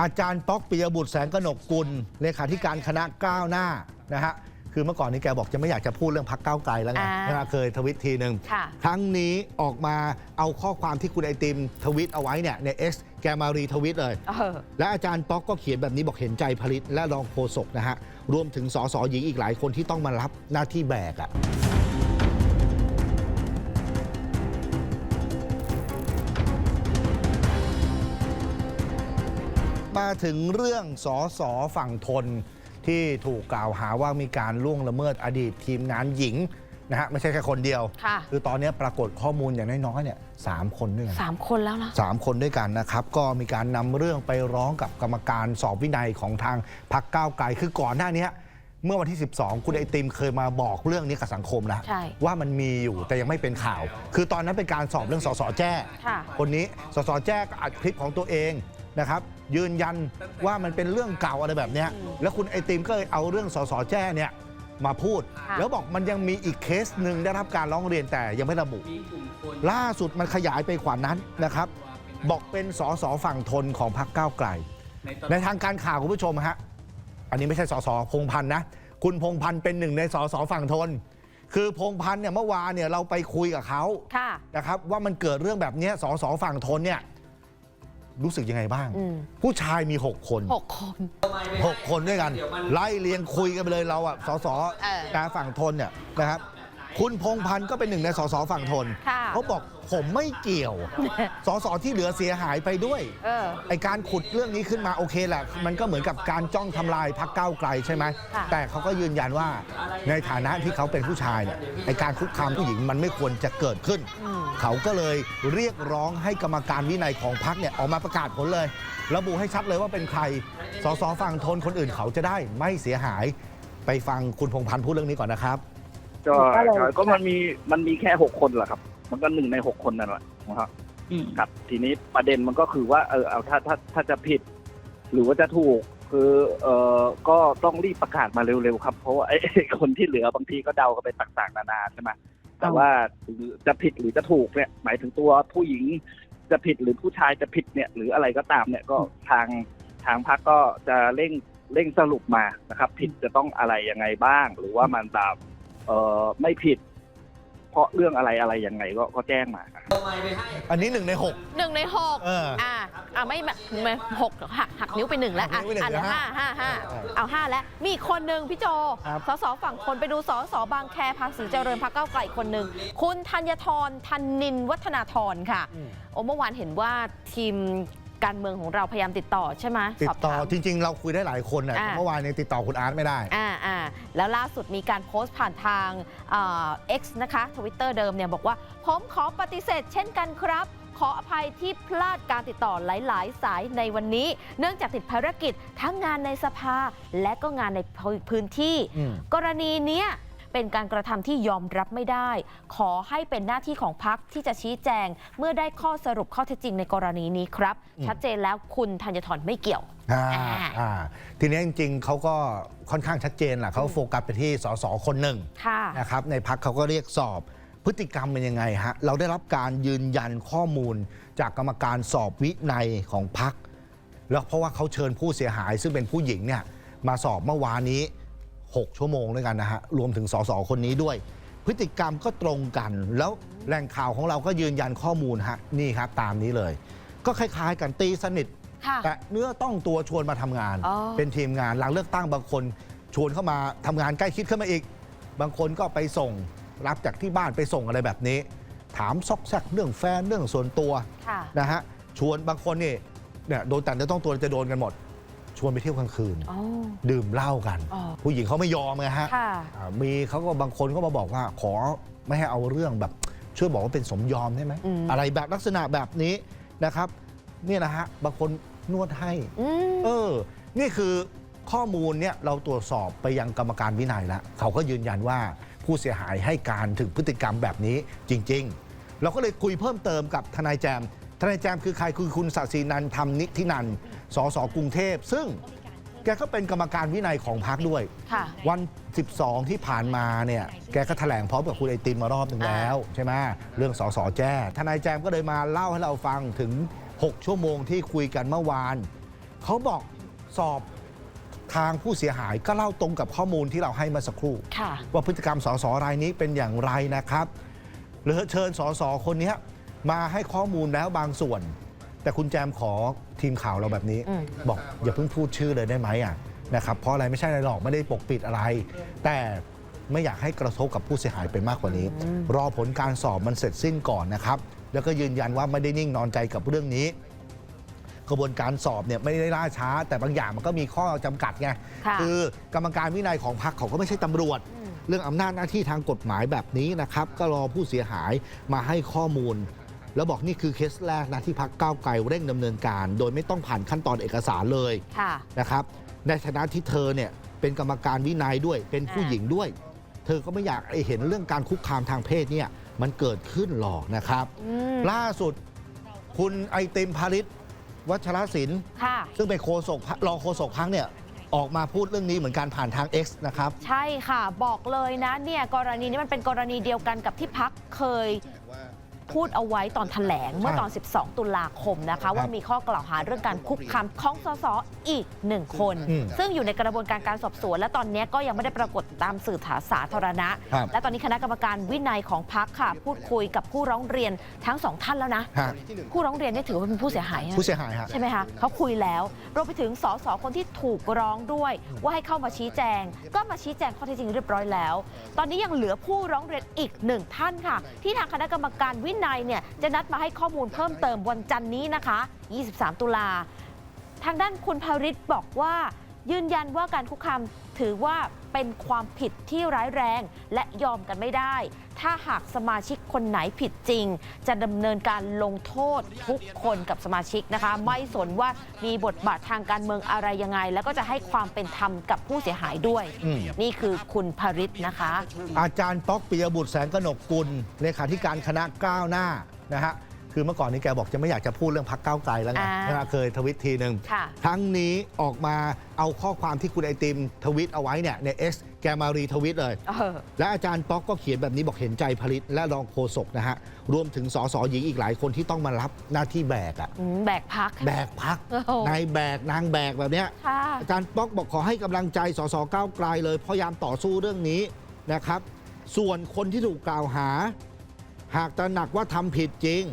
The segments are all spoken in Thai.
อาจารย์ป๊อกปิยบุตรแสงกนกกุลเลขาธิการคณะก้าวหน้านะฮะคือเมื่อก่อนนี้แกบอกจะไม่อยากจะพูดเรื่องพักก้าวไกลแล้วไงอ่านะฮะเคยทวิตทีหนึ่งค่ะ ครั้งนี้ออกมาเอาข้อความที่คุณไอติมทวิตเอาไว้เนี่ยใน X แกมารีทวิตเลย เออ และอาจารย์ป๊อกก็เขียนแบบนี้บอกเห็นใจผลิตและรองโฆษกนะฮะ รวมถึงสสหญิงอีกหลายคนที่ต้องมารับหน้าที่แบกอะ มาถึงเรื่องสสฝั่งทน ที่ถูกกล่าวหาว่ามีการล่วงละเมิดอดีตทีมงานหญิงนะฮะไม่ใช่แค่คนเดียวค่ะคือตอนนี้ปรากฏข้อมูลอย่างน้อยๆเนี่ยสามคนด้วยกันสามคนแล้วนะ สามคนด้วยกันนะครับ ก็มีการนำเรื่องไปร้องกับกรรมการสอบวินัยของทางพักก้าวไกลคือก่อนหน้านี้เมื่อวันที่ 12 คุณไอติมเคยมาบอกเรื่องนี้กับสังคมแล้วใช่ว่ามันมีอยู่แต่ยังไม่เป็นข่าว คือตอนนั้นเป็นการสอบเรื่องสสแจ้ ค่ะ คนนี้สสแจ้ก็อัดคลิปของตัวเอง นะครับยืนยันว่ามันเป็นเรื่องเก่าอะไรแบบเนี้ยแล้วคุณไอติมก็เลยเอาเรื่องสสแจ้เนี่ยมาพูดค่ะแล้วบอกมันยังมีอีกเคสหนึ่งได้รับการร้องเรียนแต่ยังไม่ระบุ ล่าสุดมันขยายไปกว่านั้นนะครับ บอกเป็นสสฝั่งทนของพรรคก้าวไกล ในทางการข่าวคุณผู้ชมฮะอันนี้ไม่ใช่สสพงพันธ์นะคุณพงพันธ์เป็นหนึ่งในสสฝั่งทน คือพงพันธ์เนี่ยเมื่อวานเนี่ยเราไปคุยกับเขาค่ะนะครับว่ามันเกิดเรื่องแบบเนี้ยสสฝั่งทนเนี่ย รู้สึกยังไงบ้างอืมผู้ชายมี 6 คน หกคน 6 คนด้วยกัน ไล่เลียงคุยกันไปเลยเราอะสสเออนะฝั่งทนเนี่ยนะครับ คุณพงพันธ์ก็เป็นหนึ่งในสสฝั่งทนค่ะเขาบอกผมไม่เกี่ยว สสที่เหลือเสียหายไปด้วยเออไอการขุดเรื่องนี้ขึ้นมาโอเคแหละ มันก็เหมือนกับการจ้องทำลายพักก้าวไกลใช่ไหมค่ะ แต่เขาก็ยืนยันว่าในฐานะที่เขาเป็นผู้ชายเนี่ยไอการคุกคามผู้หญิงมันไม่ควรจะเกิดขึ้นอืมเขาก็เลยเรียกร้องให้กรรมการวินัยของพักเนี่ยออกมาประกาศผลเลย ระบุให้ชัดเลยว่าเป็นใคร สสฝั่งทนคนอื่นเขาจะได้ไม่เสียหาย ไปฟังคุณพงพันธ์พูดเรื่องนี้ก่อนนะครับ ก็ก็เลยก็มันมีมันมีแค่หกคนแหละครับ มันก็หนึ่งในหกคนนั่นแหละนะครับครับ ทีนี้ประเด็นมันก็คือว่าเออเอาถ้าถ้าถ้าจะผิด หรือว่าจะถูก คือเออก็ต้องรีบประกาศมาเร็วๆครับ เพราะว่าไอ้ไอ้คนที่เหลือบางทีก็เดากันไปต่างๆนานาใช่ไหมแต่ว่าจะผิดหรือจะถูกเนี่ย หมายถึงตัวผู้หญิงจะผิดหรือผู้ชายจะผิดเนี่ย หรืออะไรก็ตามเนี่ยก็ทางทางพักก็จะเร่งเร่งสรุปมานะครับ ผิดจะต้องอะไรยังไงบ้าง หรือว่ามันแบบ เอ่อไม่ผิด เพราะเรื่องอะไรอะไรยังไงก็ก็แจ้งมาครับอันนี้หนึ่งในหก หนึ่งในหกเอออ่าอ่าไม่ไม่ไม่หกหักหักนิ้วไปหนึ่งแล้วอะหักนิ้วไปหนึ่งอะเหลือแล้วห้าห้าห้าเออเอาห้าแล้ว มีอีกคนหนึ่งพี่โจครับ สสฝั่งคนไปดูสสบางแคภาษีเจริญพักเก้าวไกลอีกคนหนึ่งคุณธัญทรธันนินวัฒนาธรค่ะอืมโอ้เมื่อวานเห็นว่าทีมการเมืองของเราพยายามติดต่อใช่ไหมติสดอบต่อถาม จริง ๆ เราคุยได้หลายคนนะอ่าเมื่อวานยังติดต่อคุณอาร์ตไม่ได้ อ่าอ่า แล้วล่าสุดมีการโพสต์ผ่านทางเอ็กซ์นะคะทวิตเตอร์เดิมเนี่ยบอกว่า ผมขอปฏิเสธเช่นกันครับ ขออภัยที่พลาดการติดต่อหลาย ๆ สายในวันนี้ เนื่องจากติดภารกิจทั้งงานในสภาและก็งานในพื้นที่อืมกรณีเนี้ย เป็นการกระทำที่ยอมรับไม่ได้ ขอให้เป็นหน้าที่ของพักที่จะชี้แจง เมื่อได้ข้อสรุปข้อเท็จจริงในกรณีนี้ครับอืมชัดเจนแล้วคุณธัญทรไม่เกี่ยวอ่าอ่าอ่าทีนี้จริงๆเขาก็ค่อนข้างชัดเจนแหละเขาโฟกัสไปที่สสคนหนึ่งค่ะนะครับในพักเขาก็เรียกสอบพฤติกรรมเป็นยังไงฮะ เราได้รับการยืนยันข้อมูลจากกรรมการสอบวินัยของพัก แล้วเพราะว่าเขาเชิญผู้เสียหายซึ่งเป็นผู้หญิงเนี่ยมาสอบเมื่อวานนี้ 6 ชั่วโมงด้วยกันนะฮะ รวมถึงสสคนนี้ด้วย พฤติกรรมก็ตรงกัน แล้วแหล่งข่าวของเราก็ยืนยันข้อมูลฮะ นี่ครับตามนี้เลย ก็คล้ายๆกันตีสนิท ค่ะ แต่เนื้อต้องตัวชวนมาทำงาน อ๋อ เป็นทีมงานหลังเลือกตั้งบางคนชวนเข้ามาทำงานใกล้ชิดขึ้นมาอีก บางคนก็ไปส่งรับจากที่บ้านไปส่งอะไรแบบนี้ ถามซอกแซกเรื่องแฟนเรื่องส่วนตัว ค่ะ นะฮะชวนบางคนนี่เนี่ยโดนแต่เนื้อต้องตัวจะโดนกันหมด ชวนไปเที่ยวกลางคืน อ๋อ ดื่มเหล้ากัน อ๋อ ผู้หญิงเขาไม่ยอมไงฮะค่ะ อ่ามีเขาก็บางคนก็มาบอกว่าขอไม่ให้เอาเรื่องแบบ ช่วยบอกว่าเป็นสมยอมได้ไหมอืม อะไรแบบลักษณะแบบนี้นะครับ เนี่ยนะฮะบางคนนวดให้ อืม เออ นี่คือข้อมูลเนี่ยเราตรวจสอบไปยังกรรมการวินัยแล้วเขาก็ยืนยันว่าผู้เสียหายให้การถึงพฤติกรรมแบบนี้จริง ๆ เราก็เลยคุยเพิ่มเติมกับทนายแจมท นายแจมคือใครคือคุณศศินันท์ธรรมนิธินันท์สสกรุงเทพ ซึ่งแกก็เป็นกรรมการวินัยของพรรคด้วย ค่ะวัน 12 ที่ผ่านมาเนี่ยแกก็แถลงพร้อมกับคุณไอติมมารอบหนึ่งแล้ว ใช่ไหมเรื่องสสแจ้ทนายแจมก็เลยมาเล่าให้เราฟังถึง 6 ชั่วโมงที่คุยกันเมื่อวาน เขาบอกสอบทางผู้เสียหายก็เล่าตรงกับข้อมูลที่เราให้เมาสักครู่ ค่ะ ว่าพฤติกรรมสสรายนี้เป็นอย่างไรนะครับเหลือเชิญสสคนเนี้ย มาให้ข้อมูลแล้วบางส่วน แต่คุณแจมขอทีมข่าวเราแบบนี้อืมบอกอย่าเพิ่งพูดชื่อเลยได้ไหมอะนะครับเพราะอะไรไม่ใช่อะไรหรอกไม่ได้ปกปิดอะไร แต่ไม่อยากให้กระทบกับผู้เสียหายไปมากกว่านี้ รอผลการสอบมันเสร็จสิ้นก่อนนะครับ แล้วก็ยืนยันว่าไม่ได้นิ่งนอนใจกับเรื่องนี้ กระบวนการสอบเนี่ยไม่ได้ล่าช้า แต่บางอย่างมันก็มีข้อจำกัดไงค่ะอกรรมการวินัยของพรรคเขาก็ไม่ใช่ตำรวจอืมเรื่องอำนาจหน้าที่ทางกฎหมายแบบนี้นะครับ ก็รอผู้เสียหายมาให้ข้อมูล แล้วบอกนี่คือเคสแรกนะที่พักก้าวไกลเร่งดำเนินการ โดยไม่ต้องผ่านขั้นตอนเอกสารเลยค่ะนะครับในฐานะที่เธอเนี่ยเป็นกรรมการวินัยด้วย เป็นผู้อ่าหญิงด้วย เธอก็ไม่อยากให้เห็นเรื่องการคุกคามทางเพศเนี่ยมันเกิดขึ้นหรอกนะครับอืมล่าสุดคุณไอติมพาริศวัชรศิลป์ค่ะซึ่งเป็นโฆษกพรรครองโฆษกพักเนี่ยออกมาพูดเรื่องนี้เหมือนกันผ่านทาง X นะครับ ใช่ค่ะบอกเลยนะเนี่ยกรณีนี้มันเป็นกรณีเดียวกันกับที่พักเคย พูดเอาไว้ตอนแถลงเมื่อตอน 12 ตุลาคมนะคะ ว่ามีข้อกล่าวหาเรื่องการคุกคามของสสอีกหนึ่งคนอืมซึ่งอยู่ในกระบวนการการสอบสวน และตอนนี้ก็ยังไม่ได้ปรากฏตามสื่อสาธารณะครับและตอนนี้คณะกรรมการวินัยของพักค่ะ พูดคุยกับผู้ร้องเรียนทั้งสองท่านแล้วนะฮะผู้ร้องเรียนนี่ถือว่าเป็นผู้เสียหายนะผู้เสียหายฮะใช่ไหมคะเขาคุยแล้วรวมไปถึงสสคนที่ถูกร้องด้วย ว่าให้เข้ามาชี้แจง ก็มาชี้แจงข้อเท็จจริงเรียบร้อยแล้ว ตอนนี้ยังเหลือผู้ร้องเรียนอีกหนึ่งท่านค่ะ ที่ทางคณะกรรมการวินัยเนี่ยจะนัดมาให้ข้อมูลเพิ่มเติมวันจันนี้นะคะ 23 ตุลาทางด้านคุณภริศบอกว่า ยืนยันว่าการคุกคามถือว่าเป็นความผิดที่ร้ายแรงและยอมกันไม่ได้ ถ้าหากสมาชิกคนไหนผิดจริง จะดำเนินการลงโทษทุกคนกับสมาชิกนะคะ ไม่สนว่ามีบทบาททางการเมืองอะไรยังไง แล้วก็จะให้ความเป็นธรรมกับผู้เสียหายด้วย อืม นี่คือคุณภริศนะคะ อาจารย์ป๊อกปิยบุตรแสงกนกกุลเลขาธิการคณะก้าวหน้านะฮะ คือเมื่อก่อนนี้แกบอกจะไม่อยากจะพูดเรื่องพักก้าวไกลแล้วไงอ่า นะฮะเคยทวิตทีหนึ่ง ค่ะทั้งนี้ออกมาเอาข้อความที่คุณไอติมทวิตเอาไว้เนี่ยใน X แกมารีทวิตเลย เออ และอาจารย์ป๊อกก็เขียนแบบนี้บอกเห็นใจผลิตและรองโฆษกนะฮะ รวมถึงสสหญิงอีกหลายคนที่ต้องมารับหน้าที่แบกอะอืมแบกพัก แบกพักโอ้โห นายแบกนางแบกแบบเนี้ย ค่ะ อาจารย์ป๊อกบอกขอให้กำลังใจสสก้าวไกลเลยพยายามต่อสู้เรื่องนี้นะครับ ส่วนคนที่ถูกกล่าวหา หากตระหนักว่าทำผิดจริง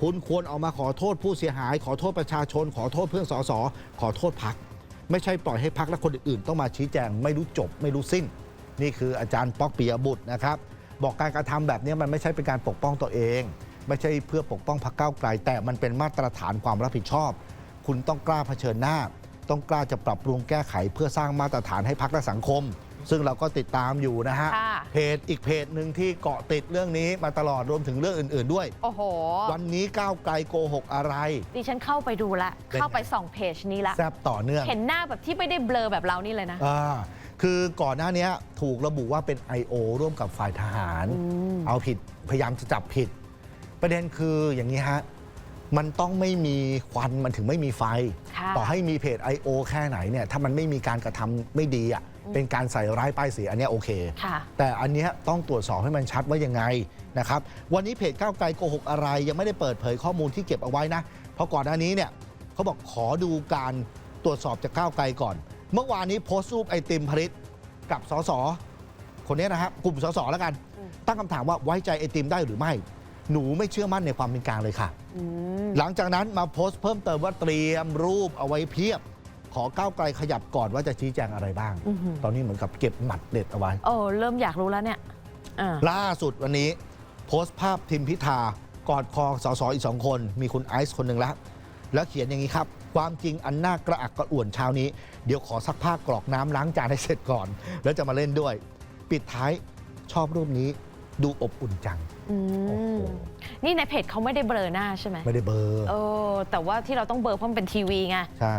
คุณควรออกมาขอโทษผู้เสียหาย ขอโทษประชาชน ขอโทษเพื่อนสสขอโทษพัก ไม่ใช่ปล่อยให้พักและคนอื่นต้องมาชี้แจง ไม่รู้จบ ไม่รู้สิ้น นี่คืออาจารย์ป๊อกปิยบุตรนะครับ บอกการกระทำแบบนี้มันไม่ใช่เป็นการปกป้องตัวเอง ไม่ใช่เพื่อปกป้องพรรคก้าไกล แต่มันเป็นมาตรฐานความรับผิดชอบ คุณต้องกล้าเผชิญหน้า ต้องกล้าจะปรับปรุงแก้ไข เพื่อสร้างมาตรฐานให้พักและสังคม ซึ่งเราก็ติดตามอยู่นะฮะ ค่ะ เพจอีกเพจหนึ่งที่เกาะติดเรื่องนี้มาตลอดรวมถึงเรื่องอื่น ๆด้วย โอ้โห วันนี้ก้าวไกลโกหกอะไร ดิฉันเข้าไปดูละ เป็นไง เข้าไปส่องเพจนี้ละ แซบต่อเนื่อง เห็นหน้าแบบที่ไม่ได้เบลอแบบเรานี่เลยนะ อ่าคือก่อนหน้านี้ถูกระบุว่าเป็น I.O. ร่วมกับฝ่ายทหารอืมเอาผิดพยายามจะจับผิด ประเด็นคืออย่างนี้ฮะ มันต้องไม่มีควันมันถึงไม่มีไฟ ค่ะต่อให้มีเพจ I.O. แค่ไหนเนี่ยถ้ามันไม่มีการกระทำไม่ดีอะเป็นการใส่ร้ายป้ายสีอันเนี้ยโอเค ค่ะ แต่อันเนี้ยต้องตรวจสอบให้มันชัดว่ายังไงนะครับวันนี้เพจก้าวไกลโกหกอะไร ยังไม่ได้เปิดเผยข้อมูลที่เก็บเอาไว้นะ เพราะก่อนหน้านี้เนี่ยเขาบอกขอดูการตรวจสอบจากก้าวไกลก่อน เมื่อวานนี้โพสต์รูปไอติมผลิตกับสสคนเนี้ยนะฮะกลุ่มสสแล้วกัน อืม ตั้งคำถามว่าไว้ใจไอติมได้หรือไม่ หนูไม่เชื่อมั่นในความเป็นกลางเลยค่ะอืมหลังจากนั้นมาโพสต์เพิ่มเติมว่าเตรียมรูปเอาไว้เพียบ ขอก้าวไกลขยับก่อนว่าจะชี้แจงอะไรบ้างอื้อหือตอนนี้เหมือนกับเก็บหมัดเด็ดเอาไว้โอ้เริ่มอยากรู้แล้วเนี่ยอ่าล่าสุดวันนี้ โพสต์ภาพทิมพิธากอดคอสสอีกสองคน มีคุณไอซ์คนหนึ่งแล้วแล้วเขียนอย่างนี้ครับ ความจริงอันน่ากระอักกระอ่วนเช้านี้ เดี๋ยวขอซักผ้ากรอกน้ำล้างจานให้เสร็จก่อน แล้วจะมาเล่นด้วย ปิดท้ายชอบรูปนี้ ดูอบอุ่นจัง อืโอ้โหมนี่ในเพจเขาไม่ได้เบลอหน้าใช่ไหมไม่ได้เบลอร์ เออแต่ว่าที่เราต้องเบลอเพราะมันเป็นทีวีไง ใช่